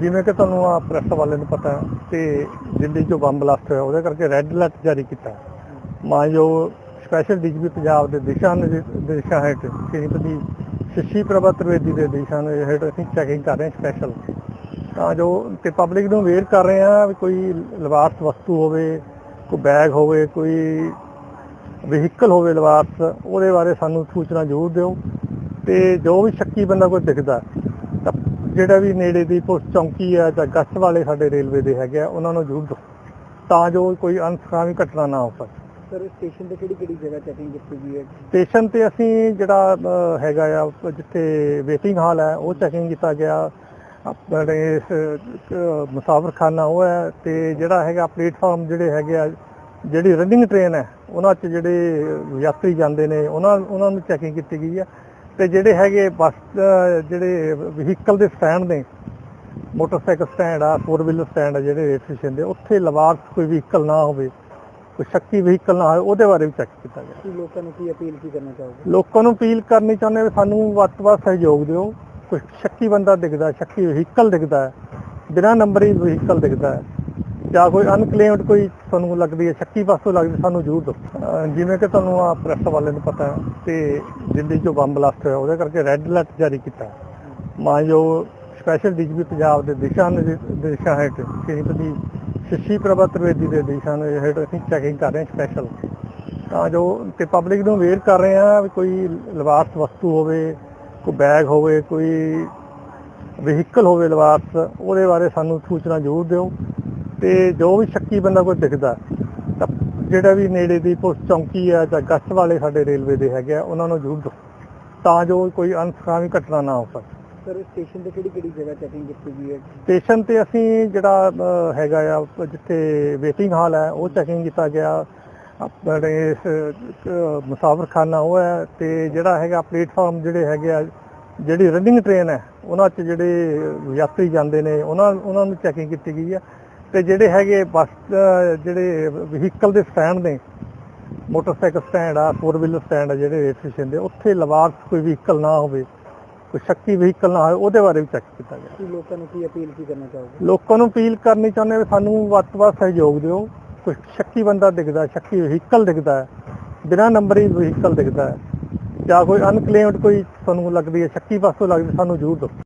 ਜਿਵੇਂ ਕਿ ਤੁਹਾਨੂੰ ਆ ਪ੍ਰੈਸ ਵਾਲੇ ਨੂੰ ਪਤਾ ਹੈ ਤੇ ਦਿੱਲੀ 'ਚੋਂ ਬੰਬ ਬਲਾਸਟ ਹੋਇਆ, ਉਹਦੇ ਕਰਕੇ ਰੈੱਡ ਅਲਰਟ ਜਾਰੀ ਕੀਤਾ। ਮਾਨਯੋਗ ਸਪੈਸ਼ਲ ਡੀਜੀਪੀ ਪੰਜਾਬ ਦੇ ਦਿਸ਼ਾ ਨਿਰਦੇਸ਼ਾਂ ਹੇਠ ਸ਼੍ਰੀਮਤੀ ਸ਼ਸ਼ੀ ਪ੍ਰਭਾ ਤ੍ਰਿਵੇਦੀ ਦੇ ਦਿਸ਼ਾ ਹੇਠ ਅਸੀਂ ਚੈਕਿੰਗ ਕਰ ਰਹੇ ਹਾਂ ਸਪੈਸ਼ਲ ਤਾਂ ਜੋ ਤੇ ਪਬਲਿਕ ਨੂੰ ਅਵੇਅਰ ਕਰ ਰਹੇ ਹਾਂ ਵੀ ਕੋਈ ਲਿਬਾਸ ਵਸਤੂ ਹੋਵੇ, ਕੋਈ ਬੈਗ ਹੋਵੇ, ਕੋਈ ਵਹੀਕਲ ਹੋਵੇ ਲਿਬਾਸ, ਉਹਦੇ ਬਾਰੇ ਸਾਨੂੰ ਸੂਚਨਾ ਜ਼ਰੂਰ ਦਿਓ। ਤੇ ਜੋ ਵੀ ਸ਼ੱਕੀ ਬੰਦਾ ਕੋਈ ਦਿਖਦਾ, ਤਾਂ ਜਿਹੜਾ ਵੀ ਨੇੜੇ ਦੀ ਪੁਲਿਸ ਚੌਂਕੀ ਆ ਜਾਂ ਗਸ਼ਤ ਵਾਲੇ ਸਾਡੇ ਰੇਲਵੇ ਦੇ ਹੈਗੇ ਆ ਉਹਨਾਂ ਨੂੰ ਜ਼ਰੂਰ ਤਾਂ ਜੋ ਕੋਈ ਅਨਸਖਾਵੀ ਘਟਨਾ ਨਾ ਹੋ ਸਕੇ ਸਰ ਸਟੇਸ਼ਨ ਤੇ ਕਿਹੜੀ ਕਿਹੜੀ ਜਗ੍ਹਾ ਚੈਕਿੰਗ ਕੀਤੀ ਗਈ ਹੈ? ਸਟੇਸ਼ਨ ਤੇ ਅਸੀਂ ਜਿਹੜਾ ਹੈਗਾ ਆ ਜਿੱਥੇ ਵੇਟਿੰਗ ਹਾਲ ਹੈ ਉਹ ਚੈਕਿੰਗ ਕੀਤਾ ਗਿਆ। ਆਪਣੇ ਮੁਸਾਫਰਖਾਨਾ ਉਹ ਹੈ ਤੇ ਜਿਹੜਾ ਹੈਗਾ ਪਲੇਟਫਾਰਮ ਜਿਹੜੇ ਹੈਗੇ ਆ ਜਿਹੜੀ ਰਨਿੰਗ ਟ੍ਰੇਨ ਹੈ ਉਹਨਾਂ 'ਚ ਜਿਹੜੇ ਯਾਤਰੀ ਜਾਂਦੇ ਨੇ ਉਹਨਾਂ ਉਹਨਾਂ ਨੂੰ ਚੈਕਿੰਗ ਕੀਤੀ ਗਈ ਹੈ। ਤੇ ਜਿਹੜੇ ਹੈਗੇ ਬੱਸ ਜਿਹੜੇ ਵਹੀਕਲ ਦੇ ਸਟੈਂਡ ਨੇ ਮੋਟਰਸਾਈਕਲ ਸਟੈਂਡ ਆ ਫੋਰ ਵੀਲਰ ਸਟੈਂਡ ਆ ਜਿਹੜੇ ਰੇਲ ਸਟੇਸ਼ਨ ਦੇ ਉੱਥੇ ਲਵਾਰਸ ਕੋਈ ਵਹੀਕਲ ਨਾ ਹੋਵੇ ਕੋਈ ਸ਼ੱਕੀ ਵਹੀਕਲ ਨਾ ਹੋਵੇ ਉਹਦੇ ਬਾਰੇ ਵੀ ਚੈੱਕ ਕੀਤਾ ਗਿਆ। ਲੋਕਾਂ ਨੂੰ ਕੀ ਅਪੀਲ ਕੀ ਕਰਨਾ ਚਾਹੋਗੇ? ਲੋਕਾਂ ਨੂੰ ਅਪੀਲ ਕਰਨੀ ਚਾਹੁੰਦੇ ਵੀ ਸਾਨੂੰ ਵੱਧ ਤੋਂ ਵੱਧ ਸਹਿਯੋਗ ਦਿਓ। ਕੋਈ ਸ਼ੱਕੀ ਬੰਦਾ ਦਿਖਦਾ ਸ਼ੱਕੀ ਵਹੀਕਲ ਦਿਖਦਾ ਬਿਨਾਂ ਨੰਬਰੀ ਵਹੀਕਲ ਦਿਖਦਾ। ਹੈ ਜਾਂ ਕੋਈ ਅਨਕਲੇਮਡ ਕੋਈ ਤੁਹਾਨੂੰ ਲੱਗਦੀ ਹੈ, ਸ਼ੱਕੀ ਵਸਤੂ ਲੱਗਦੀ, ਸਾਨੂੰ ਜ਼ਰੂਰ ਦੱਸੋ। ਜਿਵੇਂ ਕਿ ਤੁਹਾਨੂੰ ਆ ਪ੍ਰੈਸ ਵਾਲੇ ਨੂੰ ਪਤਾ ਹੈ ਤੇ ਦਿੱਲੀ 'ਚੋਂ ਬੰਬ ਬਲਾਸਟ ਹੋਇਆ, ਉਹਦੇ ਕਰਕੇ ਰੈੱਡ ਅਲਰਟ ਜਾਰੀ ਕੀਤਾ ਹੈ। ਮਾਨਯੋਗ ਸਪੈਸ਼ਲ ਡੀਜੀਪੀ ਪੰਜਾਬ ਦੇ ਦਿਸ਼ਾ ਨਿਰਦੇਸ਼ਾਂ ਹੇਠ ਸ਼੍ਰੀਮਤੀ ਸ਼ਸ਼ੀ ਪ੍ਰਭਾ ਤ੍ਰਿਵੇਦੀ ਦੇ ਦਿਸ਼ਾ ਹੇਠ ਅਸੀਂ ਚੈਕਿੰਗ ਕਰ ਰਹੇ ਹਾਂ ਸਪੈਸ਼ਲ ਤਾਂ ਜੋ ਤੇ ਪਬਲਿਕ ਨੂੰ ਅਵੇਅਰ ਕਰ ਰਹੇ ਹਾਂ ਵੀ ਕੋਈ ਲਿਬਾਸ ਵਸਤੂ ਹੋਵੇ, ਕੋਈ ਬੈਗ ਹੋਵੇ, ਕੋਈ ਵਹੀਕਲ ਹੋਵੇ ਲਿਬਾਸ ਉਹਦੇ ਬਾਰੇ ਸਾਨੂੰ ਸੂਚਨਾ ਜ਼ਰੂਰ ਦਿਓ। ਤੇ ਜੋ ਵੀ ਸ਼ੱਕੀ ਬੰਦਾ ਕੋਈ ਦਿਖਦਾ ਤਾਂ ਜਿਹੜਾ ਵੀ ਨੇੜੇ ਦੀ ਪੁਲਿਸ ਚੌਂਕੀ ਆ ਜਾਂ ਗਸ਼ਤ ਵਾਲੇ ਸਾਡੇ ਰੇਲਵੇ ਦੇ ਹੈਗੇ ਆ ਉਹਨਾਂ ਨੂੰ ਜ਼ਰੂਰ ਦੱਸੋ ਤਾਂ ਜੋ ਕੋਈ ਅਨਸਖਾਵੀ ਘਟਨਾ ਨਾ ਹੋ ਸਕੇ। ਸਰ ਸਟੇਸ਼ਨ ਤੇ ਕਿਹੜੀ ਕਿਹੜੀ ਜਗ੍ਹਾ ਚੈਕਿੰਗ ਕੀਤੀ ਗਈ ਹੈ? ਸਟੇਸ਼ਨ ਤੇ ਅਸੀਂ ਜਿਹੜਾ ਹੈਗਾ ਆ ਜਿੱਥੇ ਵੇਟਿੰਗ ਹਾਲ ਹੈ ਉਹ ਚੈਕਿੰਗ ਕੀਤਾ ਗਿਆ। ਆਪਣੇ ਮੁਸਾਫਰਖਾਨਾ ਉਹ ਹੈ ਤੇ ਜਿਹੜਾ ਹੈਗਾ ਪਲੇਟਫਾਰਮ ਜਿਹੜੇ ਹੈਗੇ ਆ ਜਿਹੜੀ ਰਨਿੰਗ ਟ੍ਰੇਨ ਹੈ ਉਹਨਾਂ 'ਚ ਜਿਹੜੇ ਯਾਤਰੀ ਜਾਂਦੇ ਨੇ ਉਹਨਾਂ ਉਹਨਾਂ ਨੂੰ ਚੈਕਿੰਗ ਕੀਤੀ ਗਈ ਹੈ ਤੇ ਜਿਹੜੇ ਹੈਗੇ ਬੱਸ ਜਿਹੜੇ ਵਹੀਕਲ ਦੇ ਸਟੈਂਡ ਨੇ ਮੋਟਰਸਾਈਕਲ ਸਟੈਂਡ ਆ ਫੋਰ ਵੀਲਰ ਸਟੈਂਡ ਆ ਜਿਹੜੇ ਰੇਲ ਸਟੇਸ਼ਨ ਦੇ ਉੱਥੇ ਲਵਾਰਸ ਕੋਈ ਵਹੀਕਲ ਨਾ ਹੋਵੇ ਕੋਈ ਸ਼ੱਕੀ ਵਹੀਕਲ ਨਾ ਹੋਵੇ ਉਹਦੇ ਬਾਰੇ ਵੀ ਚੈੱਕ ਕੀਤਾ ਗਿਆ। ਲੋਕਾਂ ਨੂੰ ਕੀ ਅਪੀਲ ਕੀ ਕਰਨਾ ਚਾਹੋਗੇ? ਲੋਕਾਂ ਨੂੰ ਅਪੀਲ ਕਰਨੀ ਚਾਹੁੰਦੇ ਵੀ ਸਾਨੂੰ ਵੱਧ ਤੋਂ ਵੱਧ ਸਹਿਯੋਗ ਦਿਓ। ਕੋਈ ਸ਼ੱਕੀ ਬੰਦਾ ਦਿਖਦਾ ਸ਼ੱਕੀ ਵਹੀਕਲ ਦਿਖਦਾ ਬਿਨਾਂ ਨੰਬਰੀ ਵਹੀਕਲ ਦਿਖਦਾ। ਹੈ ਜਾਂ ਕੋਈ ਅਨਕਲੇਮਡ ਕੋਈ ਤੁਹਾਨੂੰ ਲੱਗਦੀ ਹੈ ਸ਼ੱਕੀ ਪਾਸੋਂ ਲੱਗਦੀ ਸਾਨੂੰ ਜ਼ਰੂਰ ਦੱਸੋ।